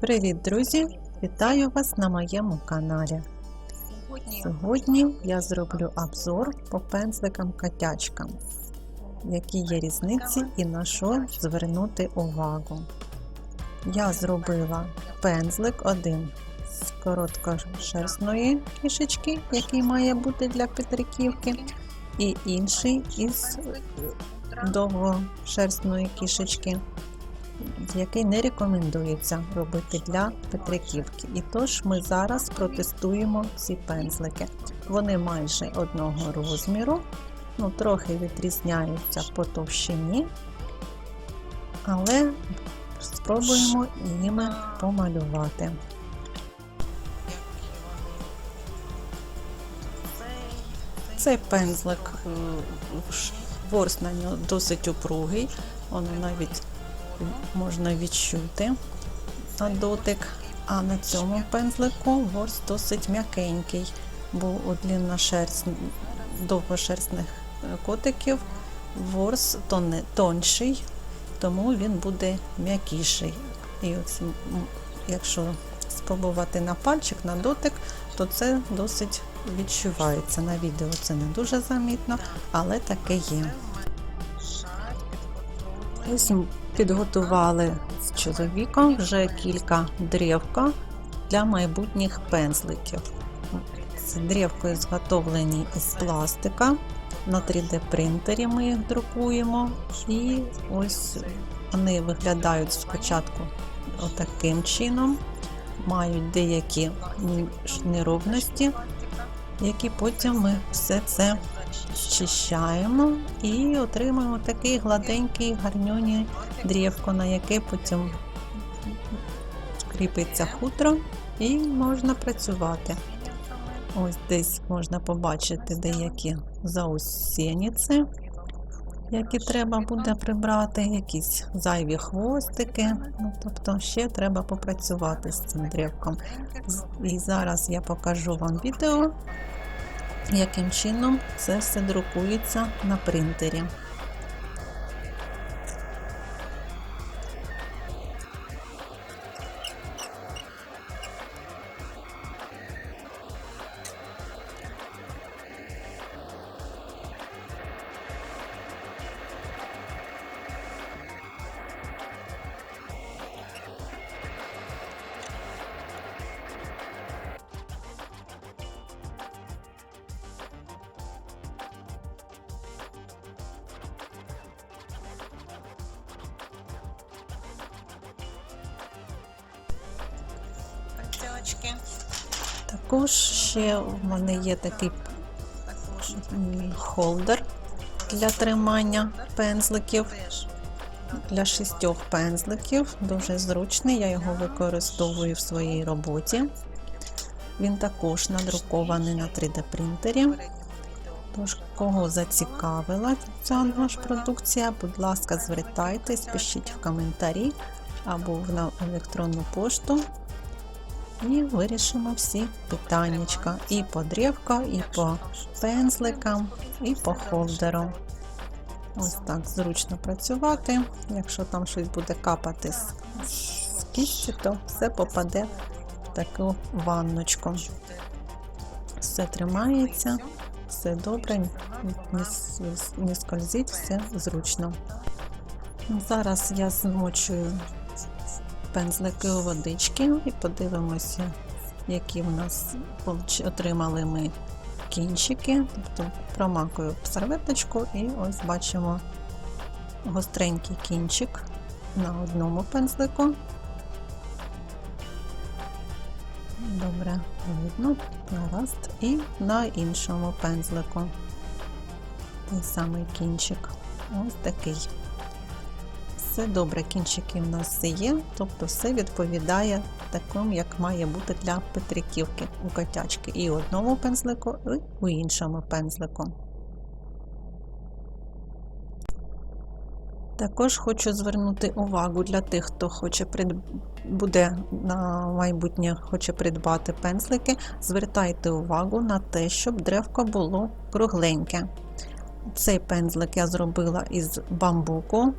Привіт, друзі! Вітаю вас на моєму каналі. Сьогодні я зроблю обзор по пензликам котячкам, які є різниці і на що звернути увагу. Я зробила пензлик один з короткошерстної кішечки, який має бути для петриківки, і інший із довгошерстної кішечки який не рекомендується робити для петриківки. І тож ми зараз протестуємо ці пензлики. Вони майже одного розміру, ну, трохи відрізняються по товщині, але спробуємо ними помалювати. Цей пензлик, е, ворс на нього досить упругий, воно навіть можна відчути на дотик. А на цьому пензлику ворс досить м'якенький, бо у длинношерсть, довгошерстних котиків ворс тонший, тому він буде м'якіший. І ось, якщо спробувати на пальчик, на дотик, то це досить відчувається. На відео це не дуже замітно, але таке є. Ось підготували з чоловіком вже кілька древка для майбутніх пензликів. Древки зготовлені із пластика. На 3D принтері ми їх друкуємо, і ось вони виглядають спочатку отаким чином, мають деякі неровності, які потім ми все це зчищаємо і отримуємо такий гладенький гарньоні дрівко, на яке потім кріпиться хутро і можна працювати. Ось десь можна побачити деякі заусеніці, які треба буде прибрати, якісь зайві хвостики. Ну, Тобто ще треба попрацювати з цим древком. І зараз я покажу вам відео, яким чином це все друкується на принтері. Також ще в мене є такий холдер для тримання пензликів, для шістьох пензликів. Дуже зручний, я його використовую в своїй роботі. Він також надрукований на 3D принтері. Тож, кого зацікавила ця наша продукція, будь ласка, звертайтесь, пишіть в коментарі або на електронну пошту. І вирішимо всі питаннячка. І по древка, і по пензликам, і по холдеру. Ось так зручно працювати. Якщо там щось буде капати з, з кісті, то все попаде в таку ванночку. Все тримається, все добре, не, не скользить, все зручно. Зараз я змочую пензлики у водички і подивимося, які в нас отримали ми кінчики. Тобто промакую серветочку і ось бачимо гостренький кінчик на одному пензлику. Добре, видно, гаразд, і на іншому пензлику. Той самий кінчик. Ось такий все добре, кінчики в нас все є, тобто все відповідає такому, як має бути для петриківки у котячки. І одному пензлику, і у іншому пензлику. Також хочу звернути увагу для тих, хто хоче прид... буде на майбутнє хоче придбати пензлики. Звертайте увагу на те, щоб древко було кругленьке. Цей пензлик я зробила із бамбуку,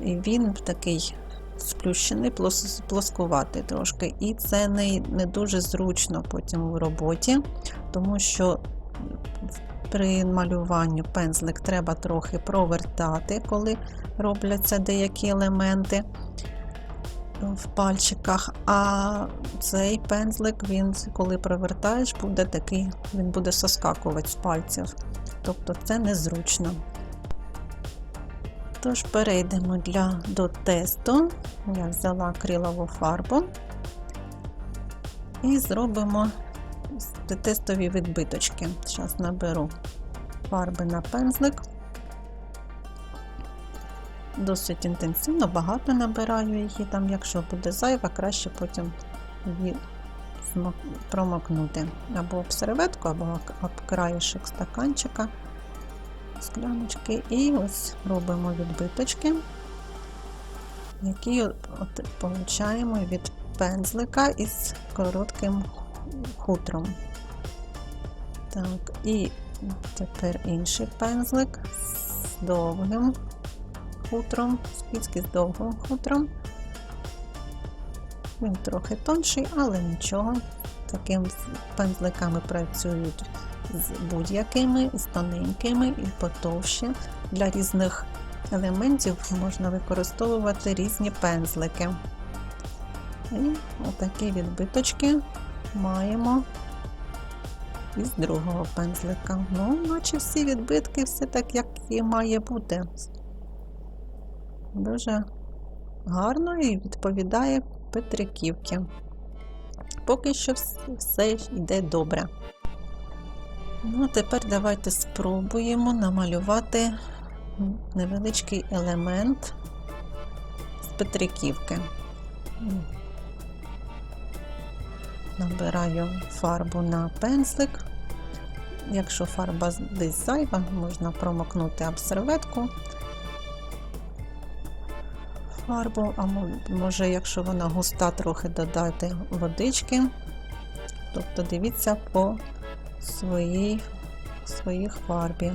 і він такий сплющений, плос- плоскуватий трошки. І це не, не дуже зручно потім в роботі, тому що при малюванні пензлик треба трохи провертати, коли робляться деякі елементи в пальчиках. А цей пензлик, він, коли провертаєш, буде такий, він буде соскакувати з пальців. Тобто це незручно. Тож перейдемо для, до тесту. Я взяла акрилову фарбу і зробимо тестові відбиточки. Зараз наберу фарби на пензлик. Досить інтенсивно, багато набираю її там, якщо буде зайва, краще потім її промокнути або об серветку, або об- краєшок стаканчика, скляночки. І ось робимо відбиточки, які от получаємо від пензлика із коротким хутром. Так, і тепер інший пензлик з довгим хутром, скільки з довгим хутром. Він трохи тонший, але нічого. Таким пензликами працюють з будь-якими, з тоненькими і потовще. Для різних елементів можна використовувати різні пензлики. І отакі відбиточки маємо із другого пензлика. Ну, наче всі відбитки, все так, як і має бути. Дуже гарно і відповідає Петриківки. Поки що все йде добре. Ну, а тепер давайте спробуємо намалювати невеличкий елемент з Петриківки. Набираю фарбу на пензлик. Якщо фарба десь зайва, можна промокнути об серветку фарбу, а може, якщо вона густа, трохи додати водички. Тобто дивіться по своїй, своїй фарбі,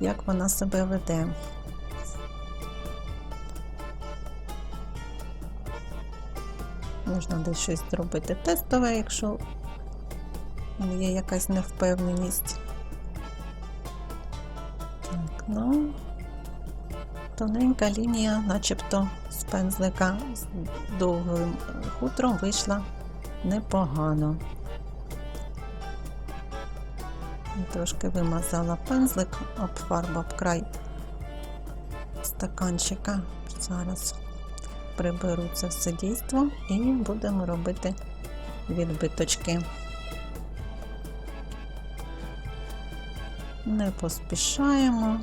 як вона себе веде. Можна десь щось зробити тестове, якщо є якась невпевненість. Так, ну, тоненька лінія, начебто з пензлика з довгим хутром вийшла непогано. Трошки вимазала пензлик об фарбу об край стаканчика. Зараз приберу це все дійство і будемо робити відбиточки. Не поспішаємо,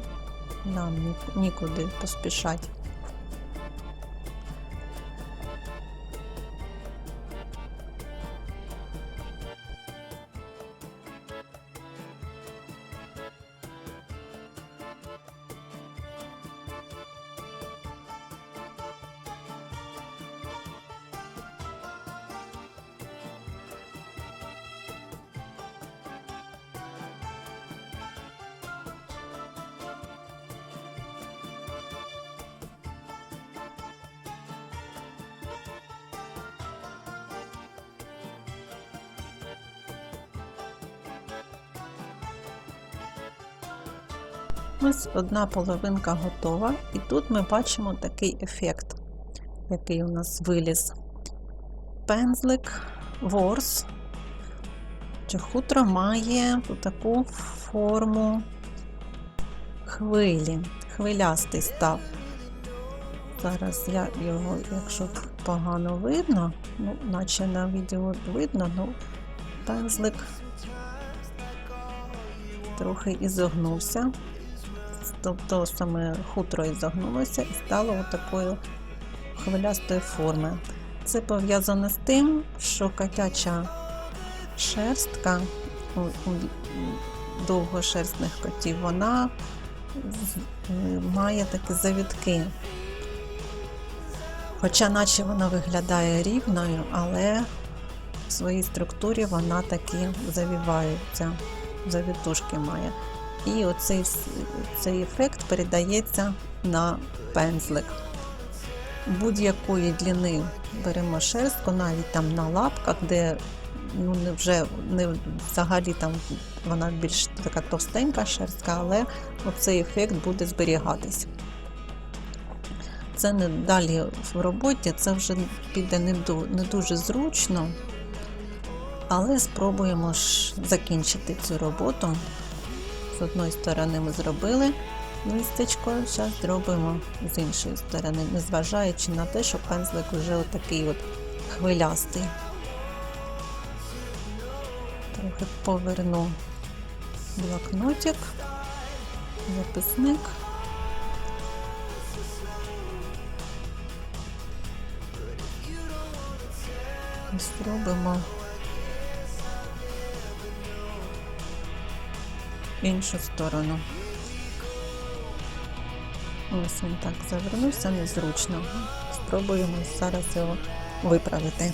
нам нікуди поспішати. Ось одна половинка готова, і тут ми бачимо такий ефект, який у нас виліз. Пензлик ворс чи хутро має таку форму хвилі, хвилястий став. Зараз я його, якщо погано видно, ну, наче на відео видно, ну пензлик трохи ізогнувся. Тобто саме хутро ізогнулося і стало отакою хвилястої форми. Це пов'язано з тим, що котяча шерстка у, довгошерстних котів, вона е, має такі завітки. Хоча наче вона виглядає рівною, але в своїй структурі вона такі завівається, завітушки має. І оцей цей ефект передається на пензлик. будь-якої длини беремо шерстку, навіть там на лапках, де ну, не вже не взагалі там вона більш така товстенька шерстка, але оцей ефект буде зберігатись. Це не далі в роботі, це вже піде не, не дуже зручно, але спробуємо ж закінчити цю роботу. З одної сторони ми зробили листечко, зараз зробимо з іншої сторони, незважаючи на те, що пензлик вже отакий от хвилястий. Трохи поверну блокнотик, записник. Зробимо іншу сторону. Ось він так завернувся незручно. Спробуємо зараз його виправити.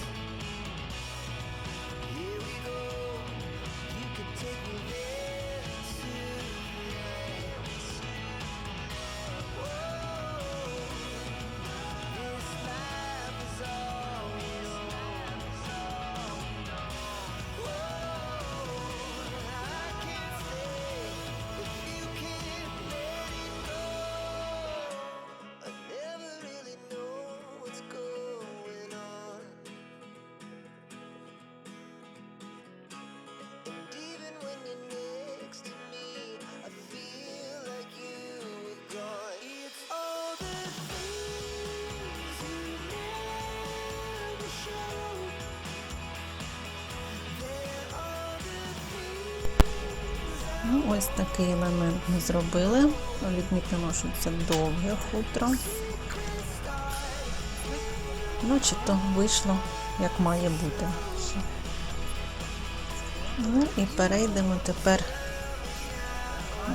Ось такий елемент ми зробили. Відмітимо, що це довге хутро. Ну, чи то вийшло, як має бути. Ну і перейдемо тепер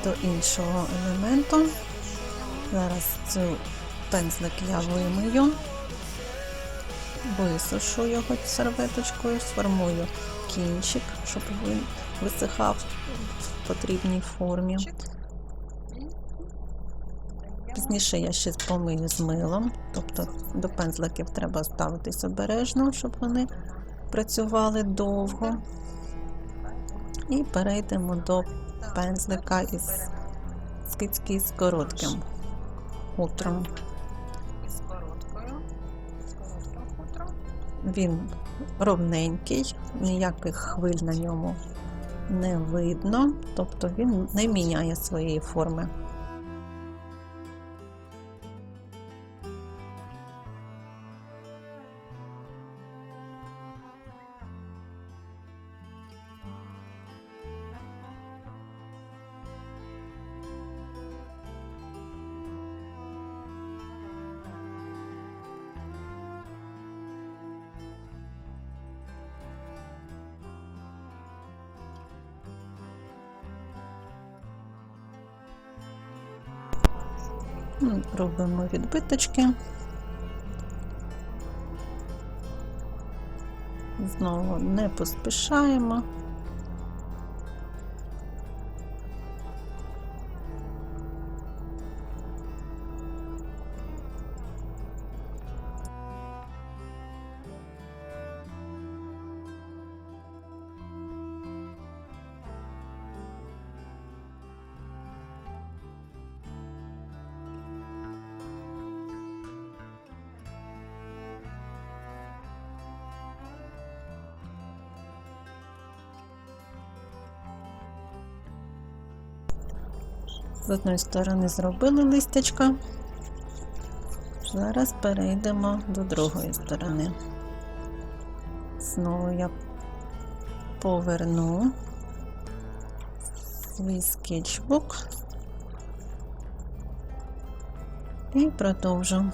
до іншого елементу. Зараз цю пензлик я вимию, висушу його серветочкою, сформую кінчик, щоб він висихав потрібній формі. Пізніше я ще помию з милом, тобто до пензликів треба ставитись обережно, щоб вони працювали довго. І перейдемо до пензлика із хутром. з коротким хутром. Він ровненький, ніяких хвиль на ньому не видно, тобто він не міняє своєї форми. Робимо відбиточки. Знову не поспішаємо. З одної сторони зробили листячка. Зараз перейдемо до другої сторони. Знову я поверну свій скетчбук і продовжу.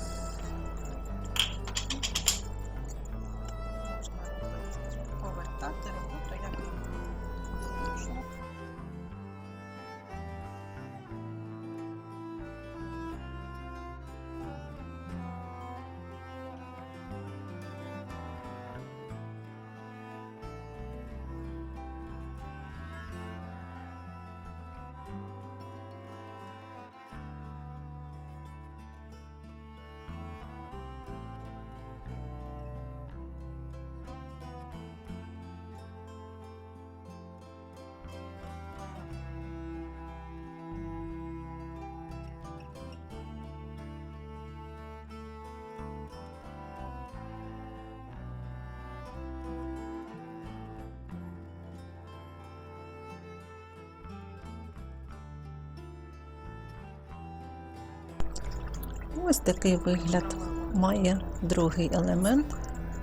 Ось такий вигляд має другий елемент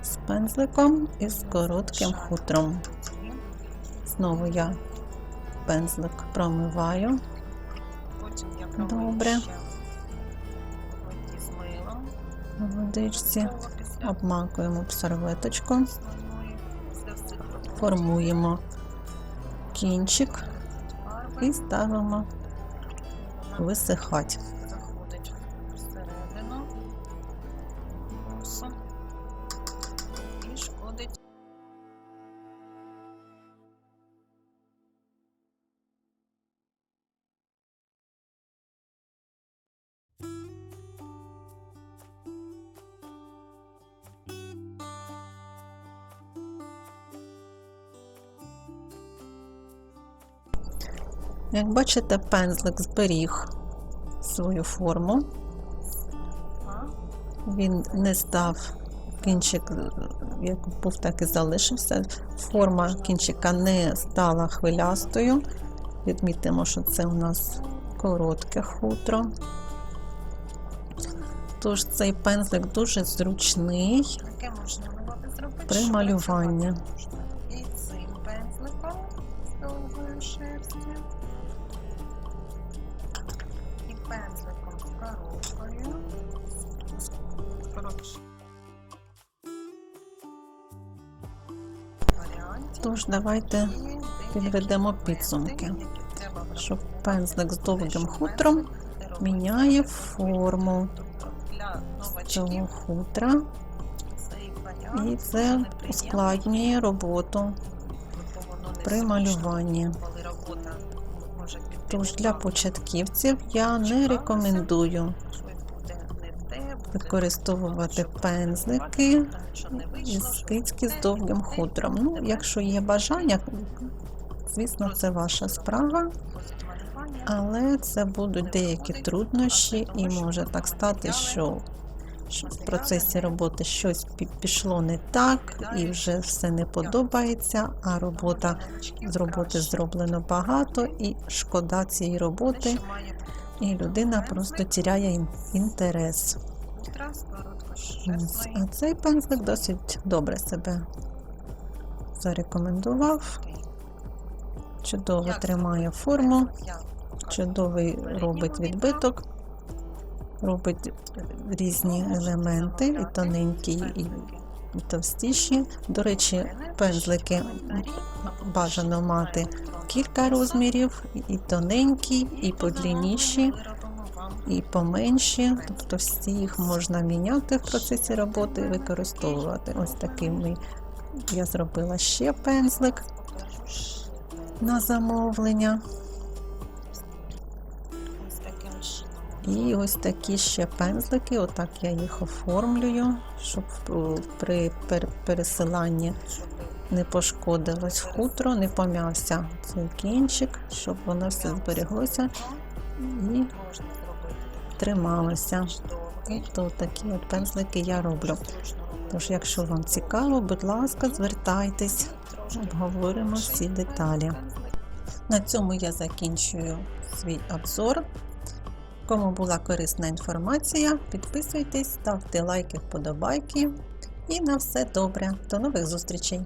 з пензликом і з коротким хутром. Знову я пензлик промиваю. Добре. в водичці, обмакуємо в серветочку, формуємо кінчик і ставимо висихати. Як бачите, пензлик зберіг свою форму. Він не став кінчик, як був, так і залишився. Форма кінчика не стала хвилястою. Відмітимо, що це у нас коротке хутро. Тож цей пензлик дуже зручний при малюванні. Коротше. Тож давайте підведемо підсумки, враховувати. пензлик з довгим хутром міняє форму Тобто цього хутра, і це ускладнює роботу при малюванні. Тож для початківців я не рекомендую щось буде не те, буде використовувати пензлики і скидки з довгим хутром. Ну, якщо є бажання, звісно, це ваша справа, але це будуть деякі труднощі, і може так стати, що в процесі роботи щось пішло не так, і вже все не подобається, а робота з роботи зроблено багато, і шкода цієї роботи, і людина просто тіряє ін- інтерес. З Ось. А цей пензлик досить добре себе зарекомендував, чудово Як тримає форму, чудовий робить відбиток, робить різні елементи, і тоненькі, і і товстіші. До речі, пензлики бажано мати кілька розмірів, і тоненькі, і подлінніші, і поменші. Тобто всі їх можна міняти в процесі роботи і використовувати. Ось такий я зробила ще пензлик на замовлення. Таким. І ось такі ще пензлики, отак я їх оформлюю, щоб при пер- пересиланні не пошкодилось хутро, не пом'явся цей кінчик, щоб воно все збереглося і трималося. Тобто такі от пензлики я роблю. Тож, якщо вам цікаво, будь ласка, звертайтесь, обговоримо всі деталі. На цьому я закінчую свій обзор. Кому була корисна інформація, підписуйтесь, ставте лайки, вподобайки. І на все добре. До нових зустрічей!